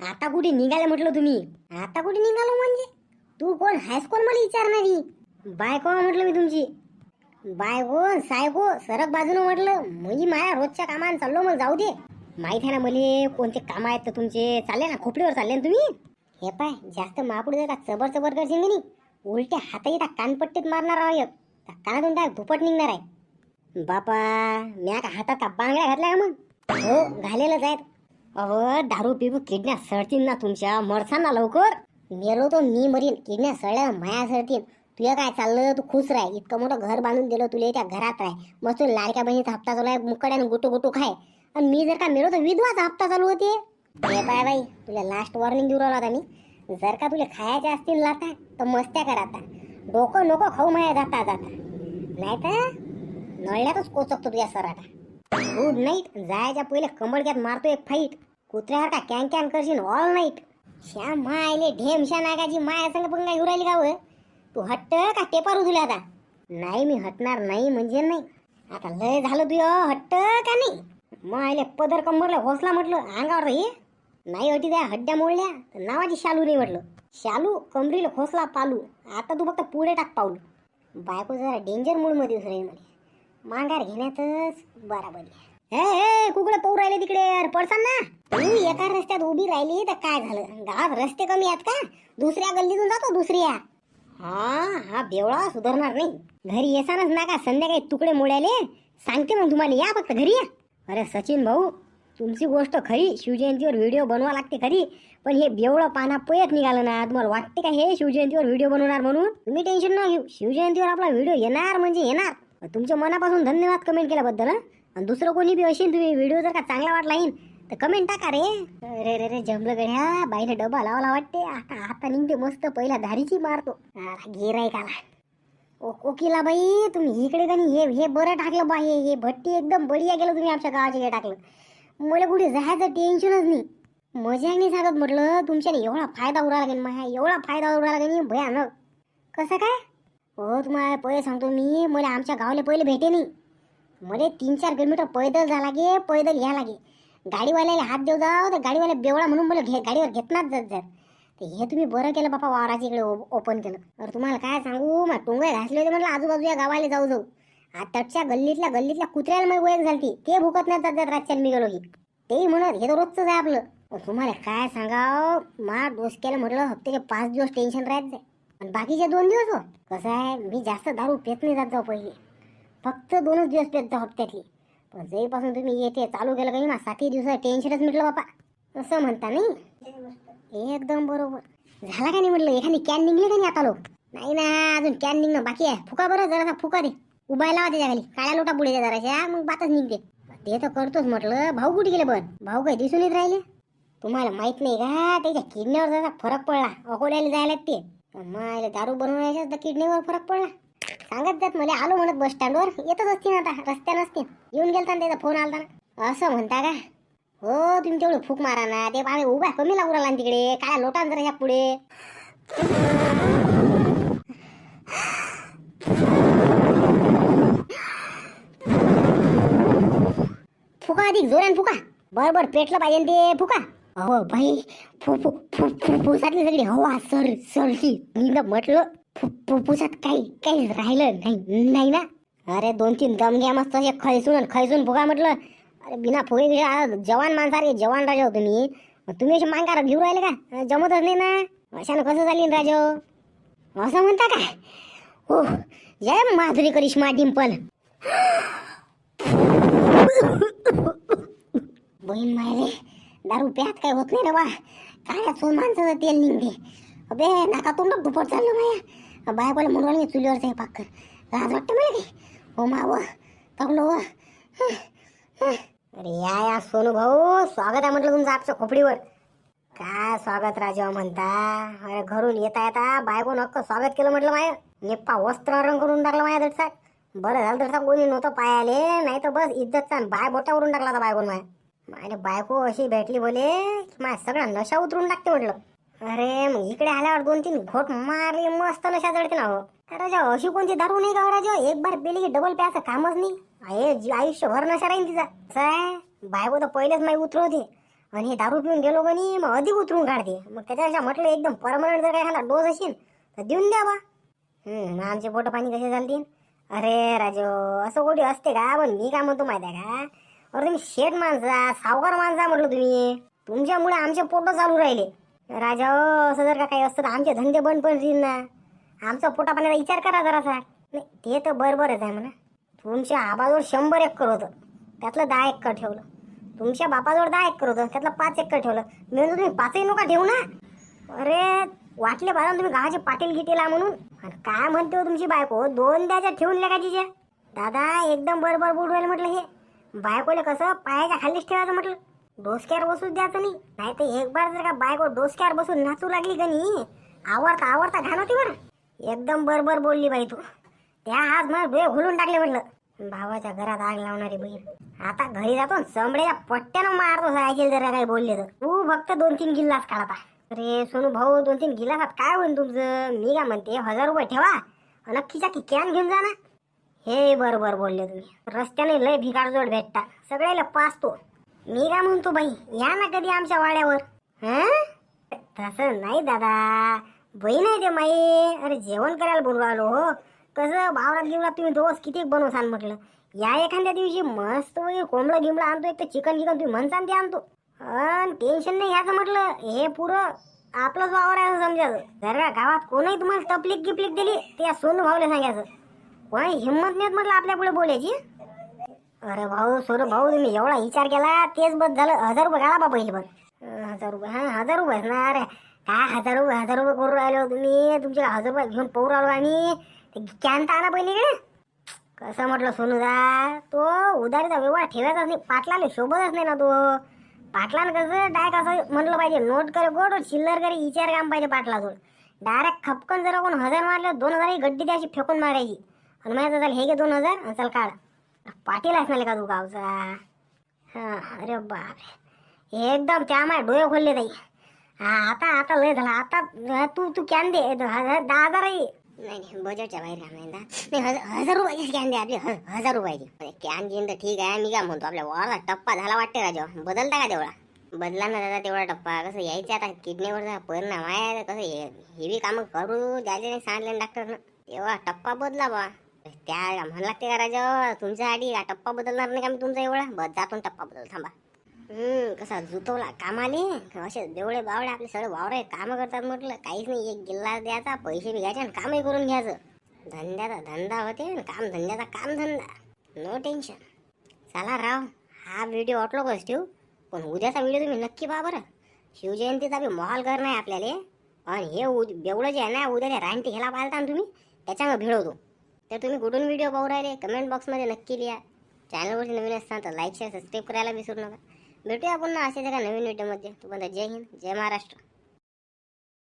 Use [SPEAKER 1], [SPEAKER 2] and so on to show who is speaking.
[SPEAKER 1] आता कुठे निघाले म्हटलं तुम्ही? आता कुठे निघालो म्हणजे? तू कोण हायस कोण मला विचारणारी बायको म्हटलं मी तुमची. बायको सायको सरक बाजूनं म्हटलं म्हणजे माया रोजच्या कामानं चाललो मग जाऊ दे. माहीत आहे ना मले कोणते काम आहेत तर तुमचे? चालले ना खोपडीवर चालले ना तुम्ही? हे पाय जास्त मापुढे का चबर चबर करशील की नाही? उलट्या हाताही त्या कानपट्टीत मारणार आहे एक. कानातून काय धुपट निघणार आहे. बापा म्या का हातात का बांगड्या घातल्या का मग? हो घालेलंच आहेत. अहो दारू पिबू किडण्या सडतील ना तुमच्या. मरसा ना लवकर. मेलो तो मी मरीन. किडण्या सळल्या माया सडतील तुझं काय चाललं? तू खुश राह. इतकं मोठं घर बांधून दिलं तुला त्या घरात राह. मस्त लाडक्या बहिणीचा हप्ता चालू आहे. मुकड्यानं गुटू गुटू खाय. आणि मी जर का मेलो तर विधवाचा हप्ता चालू होते. हे पाय बाई तुला लास्ट वॉर्निंग देऊ राहिला होता मी. जर का तुला खायचे असतील लाता तर मस्त्या कर आता. डोकं नको खाऊ माया जाता जाता. नाही तर नळल्यातच कोचकतो तुझ्या सराटा. गुड नाईट जायच्या पहिले कंबडक्यात मारतो एक फाईट. कुत्र्यावर का कॅन कॅन करशील ऑल नाईट श्याम मायले ढेमशा नागाची माया संग पंगा येऊ राहिली का तू हट्ट का टेपारू तुला आता? नाही मी हटणार नाही म्हणजे नाही. आता लय झालं तुझ हट्ट का नाही? मायले पदर कंबरला घोसला म्हटलं अंगावर हे नाही अटी त्या हड्ड्या मोडल्या तर नावाची शालू नाही म्हटलं. शालू कमरीला खोसला पालू. आता तू फक्त पुढे टाक पाऊल. बायको जरा डेंजर मूडमध्ये म्हणे. मांगार घेण्यातच बराबर हे हे कुकडे पाहू राहिले तिकडे अरे पडसान ना. तू एका रस्त्यात उभी राहिली तर काय झालं? गावात रस्ते कमी आहेत का? दुसऱ्या गल्लीतून जातो दुसऱ्या. हा हा बेवळा सुधारणार नाही. घरी येसानच ना का संध्याकाळी तुकडे मोडायले. सांगते मग तुम्हाला या फक्त घरी या. अरे सचिन भाऊ तुमची गोष्ट खरी. शिवजयंतीवर व्हिडिओ बनवा लागते खरी. पण हे बेवळं पाना पयत निघालं ना. तुम्हाला वाटते का हे शिवजयंतीवर व्हिडिओ बनवणार म्हणून? तुम्ही टेन्शन न घेऊ. शिवजयंतीवर आपला व्हिडिओ येणार म्हणजे येणार. तुमच्या मनापासून धन्यवाद कमेंट केल्याबद्दल आणि दुसरं कोणी बी असेल तुम्ही व्हिडिओ जर का चांगला वाटला येईल तर कमेंट टाका रे. रे रे रे जमलं गड्या. बाईला डबा लावला वाटते. आता आता निघते मस्त. पहिला धारीची मारतो गिरायकाला ओ कोकिला बाई तुम्ही इकडे का नाही? हे हे बरं टाकलं बा हे हे भट्टी एकदम बढिया गेलं तुम्ही आमच्या गावाचे हे टाकलं. मला कुठे जायचं टेन्शनच नाही. मजाने सांगत म्हटलं तुमच्याने एवढा फायदा उरा लागेल माझ्या एवढा फायदा उरा लागेल भयानक. कसं काय? हो तुम्हाला पहिले सांगतो मी मला आमच्या गावाला पहिले भेटे नाही मला तीन चार किलोमीटर पैदल जा लागे पैदल या लागे. गाडीवाल्याला हात देऊ जाऊ तर गाडीवाला बेवळा म्हणून मला घे गाडीवर घेतनाच जात जर तर हे तुम्ही बरं केलं बापा वावराच्या इकडे ओपन केलं. तर तुम्हाला काय सांगू मग टोंगळे घासले होते म्हटलं आजूबाजूच्या गावाला जाऊ जाऊ. आताच्या गल्लीतल्या गल्लीतल्या कुत्र्याला मग वैक झाली ते भुकत नाही जात जात रातच्या मी गेलो की तेही म्हणत हे तर रोजच आहे आपलं. पण तुम्हाला काय सांगाव मा डोसक्याला म्हटलं हप्त्याचे पाच दिवस टेन्शन राहत जाय. आणि बाकीचे दोन दिवस हो. कसं आहे मी जास्त दारू पेत नाही जात जाऊ पहिले फक्त दोनच दिवस पेत जाऊ हप्त्यातली. पण जेपासून तुम्ही येते चालू केलं काही ना साठी दिवसात टेन्शनच मिटलं बापा. असं म्हणता नाही? एकदम बरोबर. झाला का नाही म्हटलं एखादी कॅन निघली का नाही आता लोक? नाही ना अजून कॅन निघणं बाकी आहे. फुका बरं जरासा फुका दे. उभाय लावा त्याच्याखाली. काळ्या लोटा पुढे द्या जराशा मग बातच निघते. ते तर करतोच म्हटलं. भाऊ कुठे गेले बरं? भाऊ काही दिसून येत राहिले? तुम्हाला माहीत नाही का त्याच्या किडनीवर जसा फरक पडला. अकोल्याला जायला ते मायले दारू बनवण्याच्या तर किडनीवर फरक पडला. सांगत जात मला आलो म्हणत बस स्टँडवर येतच असतील आता रस्त्या नसतील येऊन गेलता ना त्याचा फोन आलता ना. असं म्हणता का? हो तुम्ही तेवढं फूक मारा ना. ते पाणी उभा कमी लागू राहिला तिकडे. काय लोटान जरा पुढे. फुका अधिक जोरान फुका. बरोबर पेटलं पाहिजे ते फुका. अहो बाई फु फु सगळी. हवा सर सरली मी म्हटलं फुफ्फुसात काही काही राहिलं नाही नाही ना? अरे दोन तीन दम घ्या मस्त असे खैसून खैसून फुगा म्हटलं. अरे बिना फुगे जवान माणसारे जवान राजा हो तुम्ही. तुम्ही असे मांगार घेऊ राहिले का? जमतच नाही ना? अशानं कसं झाली राजा हो? असं म्हणता काय? हो जय माधुरी करिश्मा डिंपल. बहीण मायले दारू प्यात काय होत नाही रे बा काय सोन माणसाचं तेल निघते. अबे नाका तोंड दुपट चाललो माया. बाया बोला म्हणून मी चुलीवरचं आहे पाकर लाज वाटतं मला की हो माव तगलो व. अरे या या सोनू भाऊ. स्वागत आहे म्हटलं तुमचं आपच्या खोपडीवर. काय स्वागत राजा म्हणता? अरे घरून येता येता बायको नक्क स्वागत केलं म्हटलं माय. निप्पा वस्त्र रंग करून टाकलं माया दडसाक बरं झालं दडसाक कोणी नव्हतं पायाले नाही तर बस इज्जतचा आणि बाय बोटावरून टाकला होता बायकोन माया. माझ्या बायको अशी भेटली बोले की माझ्या सगळा नशा उतरून टाकते म्हटलं. अरे मग इकडे आल्यावर दोन तीन घोट मारली मस्त नशा जडते ना हो. राजा अशी कोणती दारू नाही का राजा? एक बार पेली की डबल प्याचं कामच नाही. आहे जी- आयुष्यभर नशा राहील तिचा. कसं आहे बायको तर पहिलेच माही उतरवते. आणि हे दारू पिऊन गेलो गणी मग अधिक उतरून काढते. मग त्याच्यापेक्षा म्हटलं एकदम परमनंट जर काय एखादा डोस असेल तर देऊन द्या बा. मग आमचे पोटं पाणी कसे चालतील? अरे राजो असं कोणी असते का? पण मी काय म्हणतो माहिती आहे का? अरे तुम्ही शेठ माणसा सावकार माणसा म्हटलं तुम्ही. तुमच्यामुळे आमचे पोट चालू राहिले. राजा हो, असं जर का काही असतं तर आमचे धंदे बंद पडतील ना. आमचा पोटा पाण्याचा विचार करा जरासा. नाही ते तर बरोबरच आहे म्हणा. तुमच्या आबाजवळ शंभर एकर होतं. त्यातलं दहा एकर ठेवलं. तुमच्या बापाजवळ दहा एकर होतं. त्यातलं पाच एकर ठेवलं. म्हणून तुम्ही पाचही नका ठेवू ना. अरे वाटले बारा तुम्ही गावाचे पाटील घेतेला म्हणून. काय म्हणते हो तुमची बायको? दोन द्याच्या ठेवून लेखाजीच्या दादा एकदम बरोबर बोलू राहिले म्हटलं हे. बायकोले कसं पायाच्या खालीच ठेवायचं म्हटलं. डोसक्यावर बसू द्यायचं नाही. नाही तर एक बार जर का बायको डोसक्यावर बसून नाचू लागली का नाही आवडता आवडता घाण होती बरं. एकदम बरोबर बोलली बाई तू. त्या आज मग बे घुलून टाकले म्हटलं. भावाच्या घरात आग लावणारी बहीण. आता घरी जातो चमड्याच्या पट्ट्यानं मारतो ऐकेल जरा काही बोलले तर. तू फक्त दोन तीन गिल्लास काढता अरे सोनू भाऊ दोन तीन गिलासात काय होईल तुमचं? मी काय म्हणते हजार रुपये ठेवा. नक्कीच्या की कॅन घेऊन जा ना. हे बरोबर बोलले तुम्ही. रस्त्याने लय भिकारजोड भेटता सगळ्याला पाचतो मी काय म्हणतो बाई या ना कधी आमच्या वाड्यावर? हं? तसं नाही दादा. बहीण आहे ते माई. अरे जेवण करायला बोलू आलो हो. कसं भावरात गिवरात तुम्ही दोस किती बनवसान म्हटलं. या एखाद्या दिवशी मस्त वगैरे कोंबडं गिमला आणतो एक तर चिकन गिकन तुम्ही म्हणसान ते आणतो. अन टेन्शन नाही ह्याचं म्हटलं हे पुरं आपलंच वावर आहे समजायचं. जर का गावात कोणीही तुम्हाला तपलीक गिपलीक दिली ते या सोनू भाऊला सांगायचं. कोणी हिंमत नाहीत म्हटलं आपल्या पुढे बोलायची. अरे भाऊ सोनू भाऊ तुम्ही एवढा विचार केला तेच बस झालं. हजार रुपये घाला बा पहिले पण हजार रुपये हा हजार रुपये ना अरे काय हजार रुपये हजार रुपये करून राहिलो हो तुम्ही? तुमचे हजार रुपये घेऊन पोहू राहिलो आणि ते कॅन तर आणा पहिले इकडे. कसं म्हटलं सोनूदा तो उधारीचा व्यवहार ठेवायचाच नाही. पाटलाने शोभतच नाही ना तो. पाटलानं कसं डायरेक्ट असं म्हटलं पाहिजे नोट करे गोड चिल्लर करे विचार काम पाहिजे पाटलाजवळ. डायरेक्ट खपकन जर कोण हजार मारलं दोन हजार ही गड्डी द्यायची फेकून मारायची. आणि माहीत चाल हे घे दोन हजार आणि चल काढ. पाटील असणार का तू गावचा. हा अरे बापरे. एकदम त्या माय डोळे खोलले ताई. हा आता आता लय झाला. आता तू तू कॅन दे हजार- दहा हजारही नाही नाही बजेटच्या बाहेर काम नाही. नाही हजार हजार रुपयाची कॅन दे आपली. ह- हजार रुपयाची. कॅन घेईन तर ठीक आहे. मी काय म्हणतो आपल्या वारला टप्पा झाला वाटते राजा. बदलता का तेवढा? बदला ना दादा तेवढा टप्पा. कसं यायचं आता किडनीवरचा परिणाम आहे. कसं हे बी कामं करू द्यायचे नाही सांगितले डॉक्टरनं तेव्हा टप्पा बदला बा. त्या म्हणा लागते का राजा तुमच्या हा टप्पा बदलणार नाही का मी तुमचा एवढा? बस जातो ना टप्पा बदल थांबा. हम्म कसा जुतवला कामाले असे देवळे बावळे आपले सगळे वावरे काम करतात म्हटलं. काहीच नाही एक गिल्ला द्यायचा पैसे बी घ्यायचे आणि कामही करून घ्यायचं. धंद्याचा धंदा होते आणि काम धंद्याचा काम धंदा. नो टेन्शन चला राव हा व्हिडिओ वाटलो कस ठेवू. पण उद्याचा व्हिडिओ तुम्ही नक्की पहा बरं. शिवजयंतीचा बी माहोल कर आहे आपल्याला. आणि हे उद बेवळं जे आहे ना उद्या ते रानटी घ्यायला पाहिजे ना तुम्ही. त्याच्यानं भिडवतो. तर तुम्ही कुठून व्हिडिओ पाहू राहिले कमेंट बॉक्समध्ये नक्की लिहा. चॅनलवरती नवीन असताना तर लाईक शेअर सबस्क्राईब करायला विसरू नका. भेटूया पुन्हा अशाच एका नवीन व्हिडिओमध्ये तुम्हाला जय हिंद जय महाराष्ट्र.